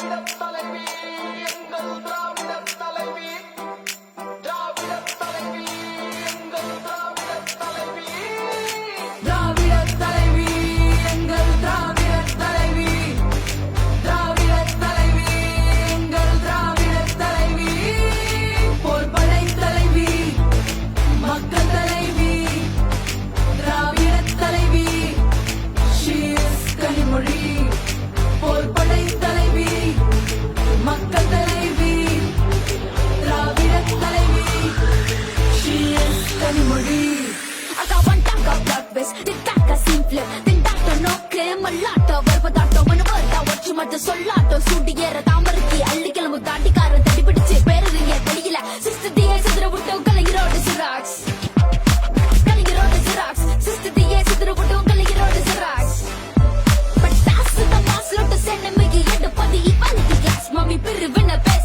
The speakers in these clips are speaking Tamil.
Mira para alegría y encontrar. திட்டாக்க சிம்பிள் திண்டாட்டம் நோக்கு மல்லாட்டம் வருவதாட்டம் மனுவர்தா ஒற்றுமட்ட சொல்லாட்டம் சூட்டி ஏற தாமரைக்கு அள்ளி கிளம்பு தாண்டிக்காரன் தட்டி பிடிச்சு பேரறிய தெரியல சிஸ்து தீய சிதற விட்டோம் கலைஞரோடு சிராக்ஸ். கலைஞரோடு சிராக்ஸ். சிஸ்து தீய சிதற விட்டோம் கலைஞரோடு சிராக்ஸ். பட்டாசு தமாஸ்லோட்டு சென்னமிக்கு எடுப்பது இவனுக்கு கேஸ் மம்மி பிரிவின பேர்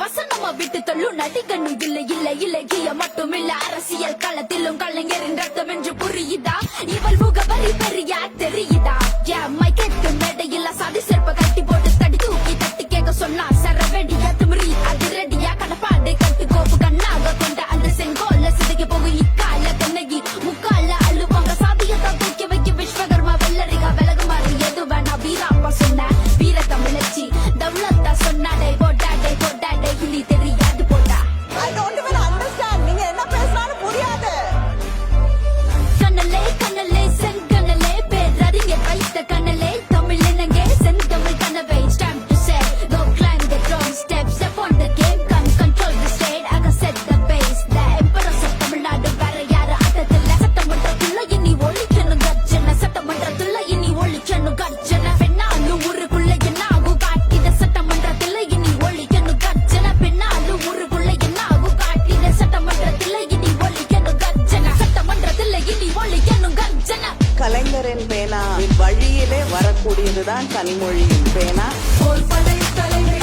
வசனமா விட்டு தள்ளும் நடிகனும் இல்லை இல்லை மட்டும் இல்ல அரசியல் களத்திலும் கலைஞரின் ரத்தம் என்று கூடியதுதான் கனிமொழியின் பேனா. ஒரு படை தலைவர்